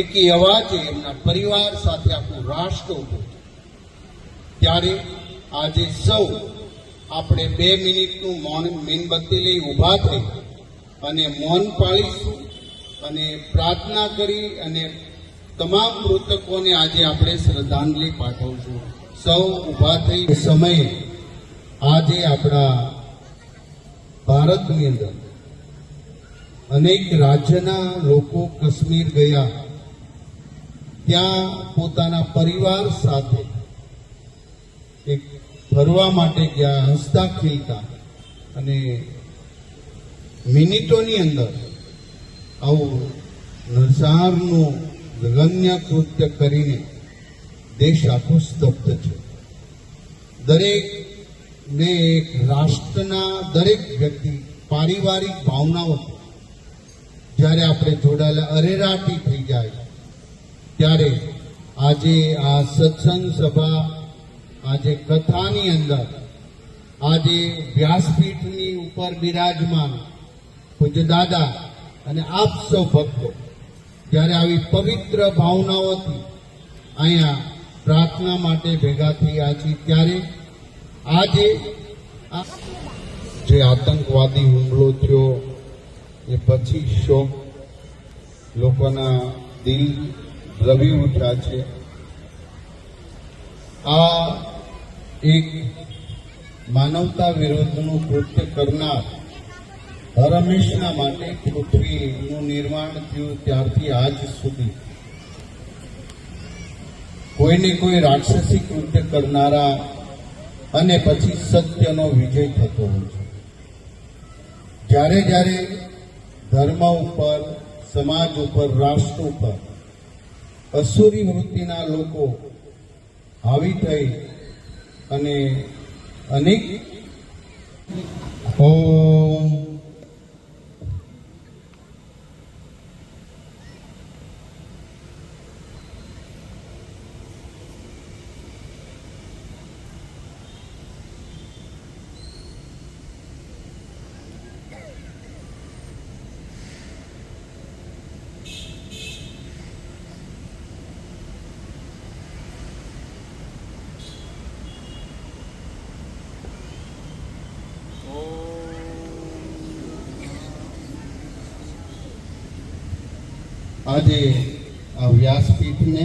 એકી અવાજે એમના પરિવાર સાથે આપણું રાષ્ટ્ર ઉભું ત્યારે આજે સૌ આપણે બે મિનિટનું મૌન મીણબત્તી લઈ ઊભા થઈ અને મૌન પાળીશું અને પ્રાર્થના કરી અને તમામ મૃતકોને આજે આપણે શ્રદ્ધાંજલિ પાઠવશું. સૌ ઊભા થઈ સમયે આજે આપણા ભારતની અંદર અનેક રાજ્યના લોકો કાશ્મીર ગયા. ત્યાં પોતાના પરિવાર સાથે એક ફરવા માટે ગયા, હસતા ખીલતા. અને મિનિટોની અંદર આવું નરસારનું ગગન્ય કૃત્ય કરીને દેશ આખો સ્તબ્ધ છે દરેક ને એક રાષ્ટ્રના દરેક વ્યક્તિ પારિવારિક ભાવનાઓ જ્યારે આપણે જોડાયેલા અરેરાટી થઈ જાય ત્યારે આજે આ સત્સંગ સભા, આજે કથાની અંદર, આજે વ્યાસપીઠની ઉપર બિરાજમાન પૂજ્ય દાદા અને આપ સૌ ભક્તો જ્યારે આવી પવિત્ર ભાવનાઓથી અહીંયા પ્રાર્થના માટે ભેગા થયા છીએ. ત્યારે આજે જે આતંકવાદી હુમલો થયો, એ પછી શોક લોકોના દિલ દ્રવી ઉઠ્યા છે આ એક માનવતા વિરોધનું કૃત્ય કરનાર હર હંમેશના માટે પૃથ્વીનું નિર્માણ થયું ત્યારથી આજ સુધી. કોઈને કોઈ રાક્ષસી કૃત્ય કરનારા અને પછી સત્યનો વિજય થતો હોય છે. જ્યારે જ્યારે ધર્મ ઉપર, સમાજ ઉપર, રાષ્ટ્ર ઉપર અસુરી વૃત્તિના લોકો હાવી થઈ અને અનેક ઓમ આજે આ વ્યાસપીઠને